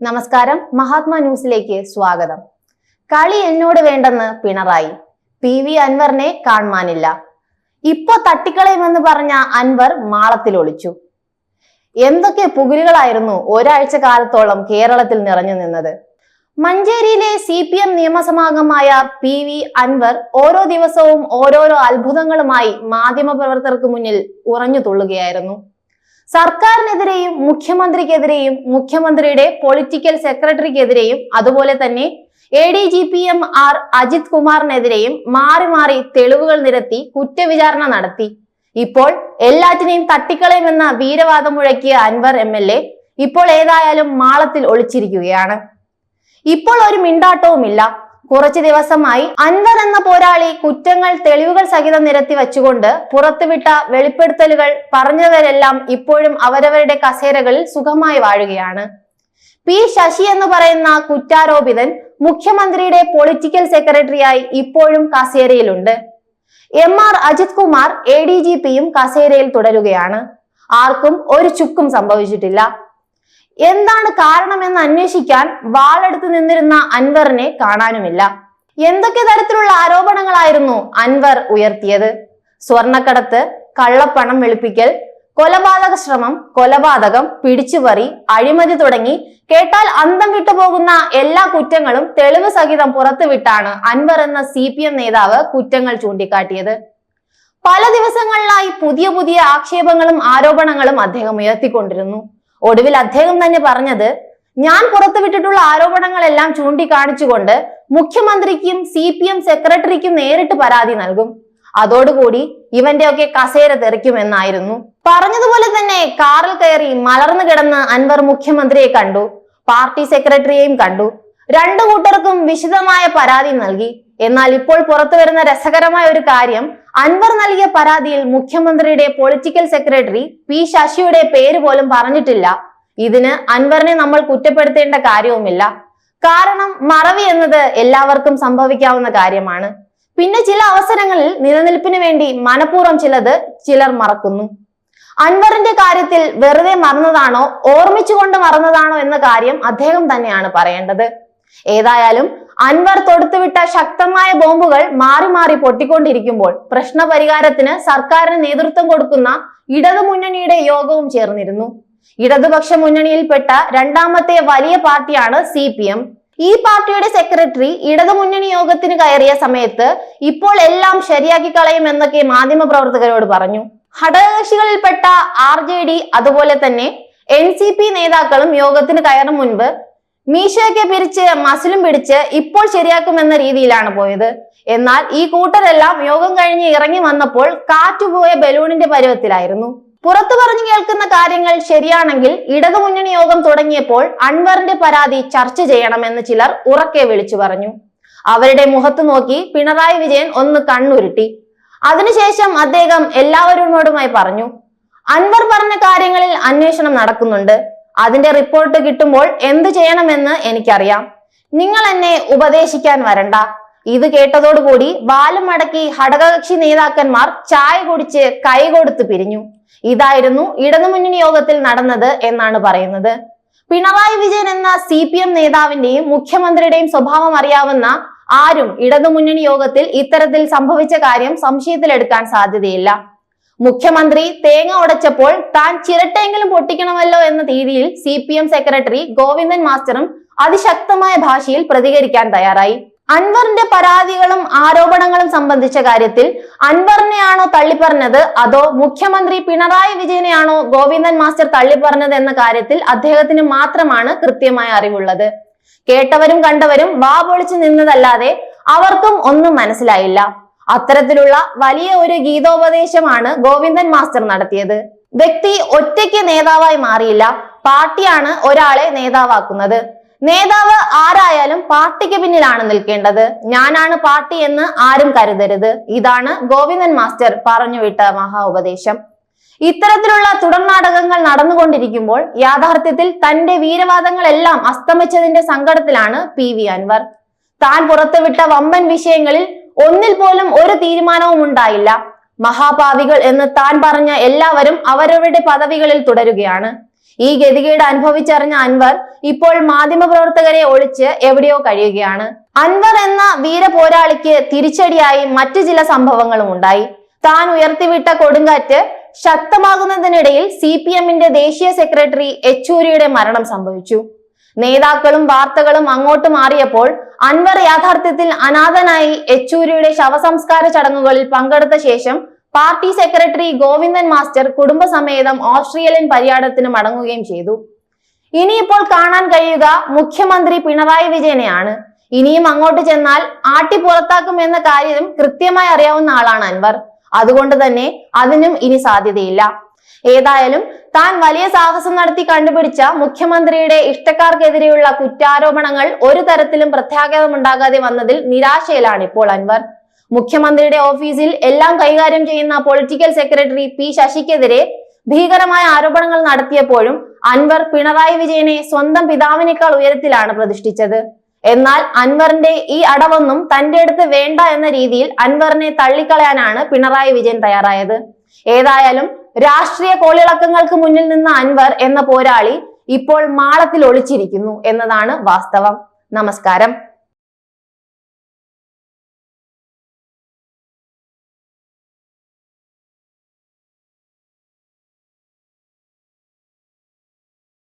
നമസ്കാരം. മഹാത്മാ ന്യൂസിലേക്ക് സ്വാഗതം. കളി എന്നോട് വേണ്ടെന്ന് പിണറായി. പി വി അൻവറിനെ കാണുവാനില്ല. ഇപ്പൊ തട്ടിക്കളയുമെന്ന് പറഞ്ഞ അൻവർ മാളത്തിൽ ഒളിച്ചു. എന്തൊക്കെ പുകിലുകളായിരുന്നു ഒരാഴ്ച കാലത്തോളം കേരളത്തിൽ നിറഞ്ഞു നിന്നത്. മഞ്ചേരിയിലെ സി പി എം നിയമസഭാംഗമായ പി വി അൻവർ ഓരോ ദിവസവും ഓരോരോ അത്ഭുതങ്ങളുമായി മാധ്യമപ്രവർത്തകർക്ക് മുന്നിൽ ഉറഞ്ഞു തുള്ളുകയായിരുന്നു. സർക്കാരിനെതിരെയും മുഖ്യമന്ത്രിക്കെതിരെയും മുഖ്യമന്ത്രിയുടെ പൊളിറ്റിക്കൽ സെക്രട്ടറിക്കെതിരെയും അതുപോലെ തന്നെ A D G P M R Ajith കുമാറിനെതിരെയും മാറി മാറി തെളിവുകൾ നിരത്തി കുറ്റവിചാരണ നടത്തി. ഇപ്പോൾ എല്ലാറ്റിനെയും തട്ടിക്കളയുമെന്ന വീരവാദം മുഴക്കിയ അൻവർ എം എൽ എ ഇപ്പോൾ ഏതായാലും മാളത്തിൽ ഒളിച്ചിരിക്കുകയാണ്. ഇപ്പോൾ ഒരു മിണ്ടാട്ടവുമില്ല. കുറച്ചു ദിവസമായി അൻവർ എന്ന പോരാളി കുറ്റങ്ങൾ തെളിവുകൾ സഹിതം നിരത്തി വച്ചുകൊണ്ട് പുറത്തുവിട്ട വെളിപ്പെടുത്തലുകൾ പറഞ്ഞവരെല്ലാം ഇപ്പോഴും അവരവരുടെ കസേരകളിൽ സുഖമായി വാഴുകയാണ്. പി ശശി എന്ന് പറയുന്ന കുറ്റാരോപിതൻ മുഖ്യമന്ത്രിയുടെ പൊളിറ്റിക്കൽ സെക്രട്ടറിയായി ഇപ്പോഴും കസേരയിലുണ്ട്. M R Ajith Kumar A D G പിയും കസേരയിൽ തുടരുകയാണ്. ആർക്കും ഒരു ചുക്കും സംഭവിച്ചിട്ടില്ല. എന്താണ് കാരണം എന്ന് അന്വേഷിക്കാൻ വാളെടുത്ത് നിന്നിരുന്ന അൻവറിനെ കാണാനുമില്ല. എന്തൊക്കെ തരത്തിലുള്ള ആരോപണങ്ങളായിരുന്നു അൻവർ ഉയർത്തിയത്? സ്വർണക്കടത്ത് കള്ളപ്പണം വെളുപ്പിക്കൽ കൊലപാതക ശ്രമം കൊലപാതകം പിടിച്ചുപറി അഴിമതി തുടങ്ങി കേട്ടാൽ അന്തം വിട്ടുപോകുന്ന എല്ലാ കുറ്റങ്ങളും തെളിവ് സഹിതം പുറത്തുവിട്ടാണ് അൻവർ എന്ന സി പി എം നേതാവ് കുറ്റങ്ങൾ ചൂണ്ടിക്കാട്ടിയത്. പല ദിവസങ്ങളിലായി പുതിയ പുതിയ ആക്ഷേപങ്ങളും ആരോപണങ്ങളും അദ്ദേഹം ഉയർത്തിക്കൊണ്ടിരുന്നു. ഒടുവിൽ അദ്ദേഹം തന്നെ പറഞ്ഞത് ഞാൻ പുറത്തുവിട്ടിട്ടുള്ള ആരോപണങ്ങളെല്ലാം ചൂണ്ടിക്കാണിച്ചുകൊണ്ട് മുഖ്യമന്ത്രിക്കും സി പി എം സെക്രട്ടറിക്കും നേരിട്ട് പരാതി നൽകും. അതോടുകൂടി ഇവന്റെ ഒക്കെ കസേര തെറിക്കുമെന്നായിരുന്നു. പറഞ്ഞതുപോലെ തന്നെ കാറിൽ കയറി മലർന്നു കിടന്ന് അൻവർ മുഖ്യമന്ത്രിയെ കണ്ടു പാർട്ടി സെക്രട്ടറിയെയും കണ്ടു. രണ്ടു കൂട്ടർക്കും വിശദമായ പരാതി നൽകി. എന്നാൽ ഇപ്പോൾ പുറത്തു വരുന്ന രസകരമായ ഒരു കാര്യം അൻവർ നൽകിയ പരാതിയിൽ മുഖ്യമന്ത്രിയുടെ പൊളിറ്റിക്കൽ സെക്രട്ടറി പി ശശിയുടെ പേര് പോലും പറഞ്ഞിട്ടില്ല. ഇതിന് അൻവറിനെ നമ്മൾ കുറ്റപ്പെടുത്തേണ്ട കാര്യവുമില്ല. കാരണം മറവി എന്നത് എല്ലാവർക്കും സംഭവിക്കാവുന്ന കാര്യമാണ്. പിന്നെ ചില അവസരങ്ങളിൽ നിലനിൽപ്പിന് വേണ്ടി മനഃപൂർവം ചിലത് ചിലർ മറക്കുന്നു. അൻവറിന്റെ കാര്യത്തിൽ വെറുതെ മറന്നതാണോ ഓർമ്മിച്ചുകൊണ്ട് മറന്നതാണോ എന്ന കാര്യം അദ്ദേഹം തന്നെയാണ് പറയേണ്ടത്. ഏതായാലും അൻവർ തൊടുത്തുവിട്ട ശക്തമായ ബോംബുകൾ മാറി മാറി പൊട്ടിക്കൊണ്ടിരിക്കുമ്പോൾ പ്രശ്ന പരിഹാരത്തിന് സർക്കാരിന് നേതൃത്വം കൊടുക്കുന്ന ഇടതുമുന്നണിയുടെ യോഗവും ചേർന്നിരുന്നു. ഇടതുപക്ഷ മുന്നണിയിൽപ്പെട്ട രണ്ടാമത്തെ വലിയ പാർട്ടിയാണ് സി പി എം. ഈ പാർട്ടിയുടെ സെക്രട്ടറി ഇടതുമുന്നണി യോഗത്തിന് കയറിയ സമയത്ത് ഇപ്പോൾ എല്ലാം ശരിയാക്കി കളയും എന്നൊക്കെ മാധ്യമ പ്രവർത്തകരോട് പറഞ്ഞു. ഘടകകക്ഷികളിൽപ്പെട്ട ആർ ജെ ഡി അതുപോലെ തന്നെ എൻ സി പി നേതാക്കളും യോഗത്തിന് കയറും മുൻപ് മീശയൊക്കെ പിരിച്ച് മസിലും പിടിച്ച് ഇപ്പോൾ ശരിയാക്കുമെന്ന രീതിയിലാണ് പോയത്. എന്നാൽ ഈ കൂട്ടരെല്ലാം യോഗം കഴിഞ്ഞ് ഇറങ്ങി വന്നപ്പോൾ കാറ്റുപോയ ബലൂണിന്റെ പരുവത്തിലായിരുന്നു. പുറത്തു പറഞ്ഞു കേൾക്കുന്ന കാര്യങ്ങൾ ശരിയാണെങ്കിൽ ഇടതുമുന്നണി യോഗം തുടങ്ങിയപ്പോൾ അൻവറിന്റെ പരാതി ചർച്ച ചെയ്യണമെന്ന് ചിലർ ഉറക്കെ വിളിച്ചു പറഞ്ഞു. അവരുടെ മുഖത്ത് നോക്കി പിണറായി വിജയൻ ഒന്ന് കണ്ണുരുട്ടി. അതിനുശേഷം അദ്ദേഹം എല്ലാവരോടുമായി പറഞ്ഞു അൻവർ പറഞ്ഞ കാര്യങ്ങളിൽ അന്വേഷണം നടക്കുന്നുണ്ട്. അതിന്റെ റിപ്പോർട്ട് കിട്ടുമ്പോൾ എന്ത് ചെയ്യണമെന്ന് എനിക്കറിയാം. നിങ്ങൾ എന്നെ ഉപദേശിക്കാൻ വരണ്ട. ഇത് കേട്ടതോടുകൂടി വാലും മടക്കി ഘടകകക്ഷി നേതാക്കന്മാർ ചായ കുടിച്ച് കൈകൊടുത്ത് പിരിഞ്ഞു. ഇതായിരുന്നു ഇടതുമുന്നണി യോഗത്തിൽ നടന്നത് എന്നാണ് പറയുന്നത്. പിണറായി വിജയൻ എന്ന സി പി എം നേതാവിന്റെയും മുഖ്യമന്ത്രിയുടെയും സ്വഭാവം അറിയാവുന്ന ആരും ഇടതുമുന്നണി യോഗത്തിൽ ഇത്തരത്തിൽ സംഭവിച്ച കാര്യം സംശയത്തിലെടുക്കാൻ സാധ്യതയില്ല. മുഖ്യമന്ത്രി തേങ്ങ ഉടച്ചപ്പോൾ താൻ ചിരട്ടെങ്കിലും പൊട്ടിക്കണമല്ലോ എന്ന രീതിയിൽ C P M secretary Govindan മാസ്റ്ററും അതിശക്തമായ ഭാഷയിൽ പ്രതികരിക്കാൻ തയ്യാറായി. അൻവറിന്റെ പരാതികളും ആരോപണങ്ങളും സംബന്ധിച്ച കാര്യത്തിൽ അൻവറിനെയാണോ തള്ളിപ്പറഞ്ഞത്? അതോ മുഖ്യമന്ത്രി പിണറായി വിജയനെയാണോ ഗോവിന്ദൻ മാസ്റ്റർ തള്ളിപ്പറഞ്ഞത് എന്ന കാര്യത്തിൽ അദ്ദേഹത്തിന് മാത്രമാണ് കൃത്യമായ അറിവുള്ളത്. കേട്ടവരും കണ്ടവരും വാ പൊളിച്ചു നിന്നതല്ലാതെ അവർക്കും ഒന്നും മനസ്സിലായില്ല. അത്തരത്തിലുള്ള വലിയ ഒരു ഗീതോപദേശമാണ് ഗോവിന്ദൻ മാസ്റ്റർ നടത്തിയത്. വ്യക്തി ഒറ്റയ്ക്ക് നേതാവായി മാറിയില്ല. പാർട്ടിയാണ് ഒരാളെ നേതാവാക്കുന്നത്. നേതാവ് ആരായാലും പാർട്ടിക്ക് പിന്നിലാണ് നിൽക്കേണ്ടത്. ഞാനാണ് പാർട്ടി എന്ന് ആരും കരുതരുത്. ഇതാണ് ഗോവിന്ദൻ മാസ്റ്റർ പറഞ്ഞുവിട്ട മഹാ ഉപദേശം ഇത്തരത്തിലുള്ള തുടർനാടകങ്ങൾ നടന്നുകൊണ്ടിരിക്കുമ്പോൾ യാഥാർത്ഥ്യത്തിൽ തന്റെ വീരവാദങ്ങളെല്ലാം അസ്തമിച്ചതിന്റെ സങ്കടത്തിലാണ് പി വി അൻവർ. താൻ പുറത്തുവിട്ട വമ്പൻ വിഷയങ്ങളിൽ ഒന്നിൽ പോലും ഒരു തീരുമാനവും ഉണ്ടായില്ല. മഹാഭാവികൾ എന്ന് താൻ പറഞ്ഞ എല്ലാവരും അവരവരുടെ പദവികളിൽ തുടരുകയാണ്. ഈ ഗതികേട് അനുഭവിച്ചറിഞ്ഞ അൻവർ ഇപ്പോൾ മാധ്യമപ്രവർത്തകരെ ഒളിച്ച് എവിടെയോ കഴിയുകയാണ്. അൻവർ എന്ന വീര പോരാളിക്ക് തിരിച്ചടിയായി മറ്റു ചില സംഭവങ്ങളും ഉണ്ടായി. താൻ ഉയർത്തിവിട്ട കൊടുങ്കാറ്റ് ശക്തമാകുന്നതിനിടയിൽ സി പി എമ്മിന്റെ ദേശീയ സെക്രട്ടറി യെച്ചൂരിയുടെ മരണം സംഭവിച്ചു. നേതാക്കളും വാർത്തകളും അങ്ങോട്ട് മാറിയപ്പോൾ അൻവർ യാഥാർത്ഥ്യത്തിൽ അനാഥനായി യെച്ചൂരിയുടെ ശവസംസ്കാര ചടങ്ങുകളിൽ പങ്കെടുത്ത ശേഷം പാർട്ടി സെക്രട്ടറി ഗോവിന്ദൻ മാസ്റ്റർ കുടുംബസമേതം ഓസ്ട്രേലിയൻ പര്യടനത്തിന് മടങ്ങുകയും ചെയ്തു. ഇനിയിപ്പോൾ കാണാൻ കഴിയുക മുഖ്യമന്ത്രി പിണറായി വിജയനെയാണ്. ഇനിയും അങ്ങോട്ട് ചെന്നാൽ ആട്ടി പുറത്താക്കും എന്ന കാര്യം കൃത്യമായി അറിയാവുന്ന ആളാണ് അൻവർ. അതുകൊണ്ട് തന്നെ അതിനും ഇനി സാധ്യതയില്ല. ഏതായാലും താൻ വലിയ സാഹസം നടത്തി കണ്ടുപിടിച്ച മുഖ്യമന്ത്രിയുടെ ഇഷ്ടക്കാർക്കെതിരെയുള്ള കുറ്റാരോപണങ്ങൾ ഒരു തരത്തിലും പ്രത്യാഘാതമുണ്ടാകാതെ വന്നതിൽ നിരാശയിലാണ് ഇപ്പോൾ അൻവർ. മുഖ്യമന്ത്രിയുടെ ഓഫീസിൽ എല്ലാം കൈകാര്യം ചെയ്യുന്ന പൊളിറ്റിക്കൽ സെക്രട്ടറി പി ശശിക്കെതിരെ ഭീകരമായ ആരോപണങ്ങൾ നടത്തിയപ്പോഴും അൻവർ പിണറായി വിജയനെ സ്വന്തം പിതാവിനേക്കാൾ ഉയരത്തിലാണ് പ്രതിഷ്ഠിച്ചത്. എന്നാൽ അൻവറിന്റെ ഈ അടവൊന്നും തന്റെ അടുത്ത് വേണ്ട എന്ന രീതിയിൽ അൻവറിനെ തള്ളിക്കളയാനാണ് പിണറായി വിജയൻ തയ്യാറായത്. ഏതായാലും രാഷ്ട്രീയ കോളിളക്കങ്ങൾക്ക് മുന്നിൽ നിന്ന അൻവർ എന്ന പോരാളി ഇപ്പോൾ മാളത്തിൽ ഒളിച്ചിരിക്കുന്നു എന്നതാണ് വാസ്തവം. നമസ്കാരം.